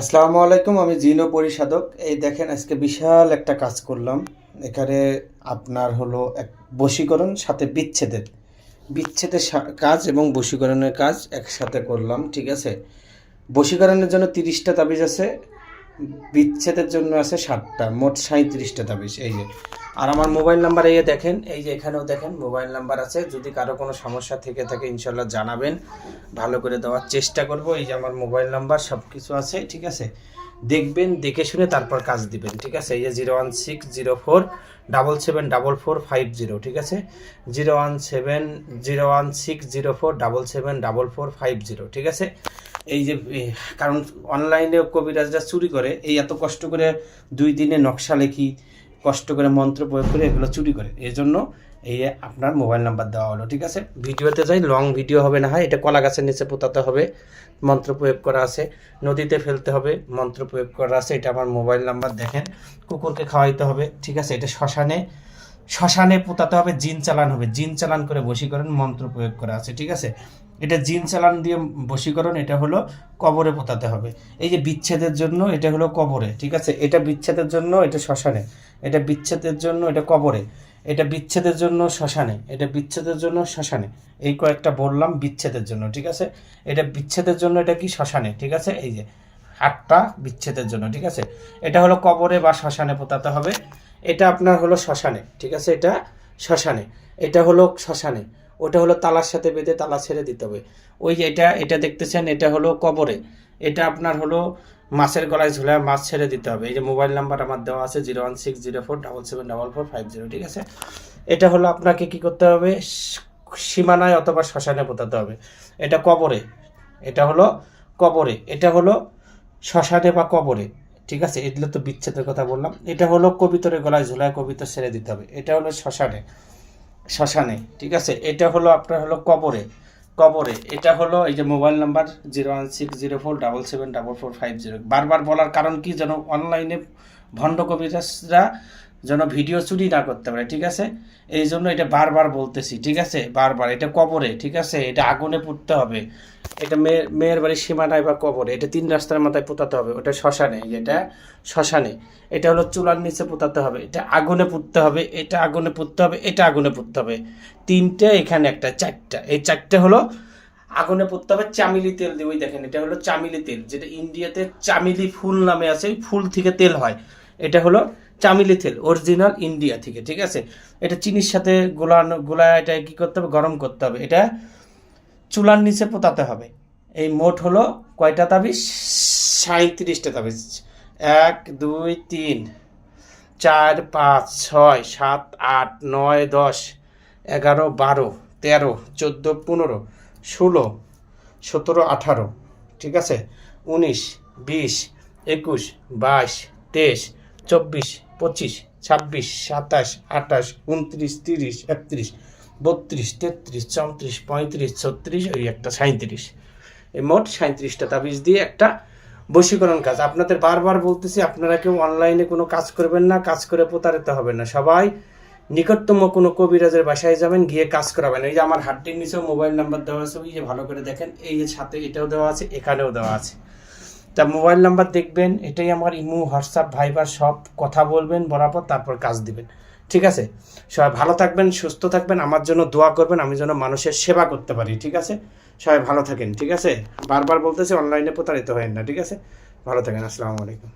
আসসালামু আলাইকুম, আমি জিনো পরিসাধক এই দেখেন, আজকে বিশাল একটা কাজ করলাম। এখানে আপনার হলো এক বশীকরণ, সাথে বিচ্ছেদের। বিচ্ছেদের কাজ এবং বশীকরণের কাজ একসাথে করলাম, ঠিক আছে? বশীকরণের জন্য তিরিশটা তাবিজ আছে। বিচ্ছেদের জন্য আছে সাতটা, মোট সাঁত্রিশটা তাবিজ এই যে। আর আমার মোবাইল নাম্বার এই দেখেন, এই যে এখানেও দেখেন, মোবাইল নাম্বার আছে। যদি কারও কোনো সমস্যা থেকে থাকে ইনশাল্লাহ জানাবেন। ভালো করে দেওয়ার চেষ্টা করব। এই যে আমার মোবাইল নাম্বার সব কিছু আছে, ঠিক আছে? দেখবেন, দেখে শুনে তারপর কাজ দিবেন, ঠিক আছে? এই যে zero one six zero four double seven double four five zero, ঠিক আছে? Zero one seven zero one six zero four double seven double four five zero, ঠিক আছে? এই যে কারণ অনলাইনে কবিরাজরা চুরি করে, এই এত কষ্ট করে দুই দিনে নকশা লেখি, কষ্ট করে মন্ত্র প্রয়োগ করে এগুলো চুরি করে। এই জন্য এই আপনার মোবাইল নাম্বার দেওয়া হলো, ঠিক আছে? ভিডিওতে যাই লং ভিডিও হবে না হয়, এটা কলা গাছের নিচে পোতাতে হবে, মন্ত্র প্রয়োগ করা আছে, নদীতে ফেলতে হবে, মন্ত্র প্রয়োগ করা আছে, এটা আমার মোবাইল নাম্বার দেখেন, কুকুরকে খাওয়াইতে হবে, ঠিক আছে? এটা শ্মশানে শ্মশানে পোতাতে হবে, জিন চালান হবে। জিন চালান করে বশীকরণ মন্ত্র প্রয়োগ করা আছে, ঠিক আছে? এটা জিন চালান দিয়ে বশীকরণ, এটা হলো কবরে পোতাতে হবে। এই যে বিচ্ছেদের জন্য, এটা হলো কবরে, ঠিক আছে? এটা বিচ্ছেদের জন্য, এটা শ্মশানে। এটা বিচ্ছেদের জন্য, এটা কবরে। এটা বিচ্ছেদের জন্য, শ্মশানে। এটা বিচ্ছেদের জন্য, শ্মশানে। এই কয়েকটা বললাম, বিচ্ছেদের জন্য, ঠিক আছে? এটা বিচ্ছেদের জন্য, এটা কি? শ্মশানে, ঠিক আছে? এই যে আটটা বিচ্ছেদের জন্য, ঠিক আছে? এটা হলো কবরে বা শ্মশানে পোতাতে হবে। এটা আপনার হলো শ্মশানে, ঠিক আছে? এটা শ্মশানে। এটা হলো শ্মশানে। ওটা হলো তালার সাথে বেঁধে তালা ছেড়ে দিতে হবে। ওই যে এটা এটা দেখতেছেন, এটা হলো কবরে। এটা আপনার হলো মাছের গলায় ঝুলায় মাছ ছেড়ে দিতে হবে। এই যে মোবাইল নাম্বার আমার দেওয়া আছে zero one six zero four double seven double four five zero, ঠিক আছে? এটা হলো আপনাকে কি করতে হবে? সীমানায় অথবা শ্মশানে পোতাতে হবে। এটা কবরে। এটা হলো কবরে। এটা হলো শ্মশানে বা কবরে। ঠিক আছে? এগুলো তো বিচ্ছেদের কথা বললাম। এটা হলো কবিতরে গলায় ঝুলায় কবিতা সেরে দিতে হবে। এটা হলো শ্মশানে। শ্মশানে, ঠিক আছে? এটা হলো আপনার হলো কবরে। কবরে, এটা হলো এই যে mobile number zero one six zero four double seven double four five zero. বারবার বলার কারণ কি যেন অনলাইনে ভণ্ড কবিরাজরা যেন ভিডিও চুরি না করতে পারে, ঠিক আছে? এই জন্য এটা বারবার বলতেছি, ঠিক আছে? বারবার। এটা কবরে, ঠিক আছে? এটা আগুনে পুড়তে হবে। এটা মেয়ের মেয়ের বাড়ির সীমানায় বা কবরে। এটা তিন রাস্তার মাথায় পোতাতে হবে। ওটা শ্মশানে এটা শ্মশানে। এটা হলো চুলার নিচে পোতাতে হবে। এটা আগুনে পুড়তে হবে। এটা আগুনে পুড়তে হবে। এটা আগুনে পুড়তে হবে। তিনটে, এখানে একটা, চারটা। এই চারটে হলো আগুনে পুড়তে হবে, চামিলি তেল দিয়ে। ওই দেখেন, এটা হলো চামিলি তেল। যেটা ইন্ডিয়াতে চামিলি ফুল নামে আছে ফুল থেকে তেল হয়। এটা হলো চামিলি তেল অরিজিনাল ইন্ডিয়া থেকে, ঠিক আছে? এটা চিনির সাথে গোলানো, গোলায় এটা কি করতে হবে? গরম করতে হবে। এটা চুলার নিচে পোতাতে হবে। এই মোট হলো কয়টা তাবিজ? সাঁত্রিশটা তাবিজ। এক, দুই, তিন, চার, পাঁচ, ছয়, সাত, আট, নয়, দশ, এগারো, বারো, তেরো, চোদ্দ, পনেরো, ষোলো, সতেরো, আঠারো, ঠিক আছে? উনিশ, বিশ, একুশ, বাইশ, তেইশ, চব্বিশ পঁচিশ, ছাব্বিশ, সাতাশ, আঠাশ উনত্রিশ তিরিশ, একত্রিশ, বত্রিশ, তেত্রিশ, চৌত্রিশ, পঁয়ত্রিশ, ছত্রিশ, ওই একটা সাঁত্রিশ এই মোট সাঁত্রিশটা তাবিজ দিয়ে একটা বশীকরণ কাজ। আপনাদের বারবার বলতেছি, আপনারা কেউ অনলাইনে কোনো কাজ করবেন না, কাজ করে প্রতারিত হবে না। সবাই নিকটতম কোনো কবিরাজের বাসায় যাবেন, গিয়ে কাজ করাবেন। এই যে আমার হাড্ডির নিচেও মোবাইল নাম্বার দেওয়া আছে, ওই যে ভালো করে দেখেন, এই যে সাথে এটাও দেওয়া আছে, এখানেও দেওয়া আছে। তা মোবাইল নাম্বার দেখবেন, এটাই আমার ইমু, হোয়াটসঅ্যাপ, ভাইবার সব কথা বলবেন, বরাবর তারপর কাজ দিবেন। ঠিক আছে? সবাই ভালো থাকবেন, সুস্থ থাকবেন, আমার জন্য দোয়া করবেন, আমি যেন মানুষের সেবা করতে পারি, ঠিক আছে? সবাই ভালো থাকেন, ঠিক আছে? বারবার বলতেছে, অনলাইনে প্রতারিত হয় না, ঠিক আছে? ভালো থাকেন, আসসালামু আলাইকুম।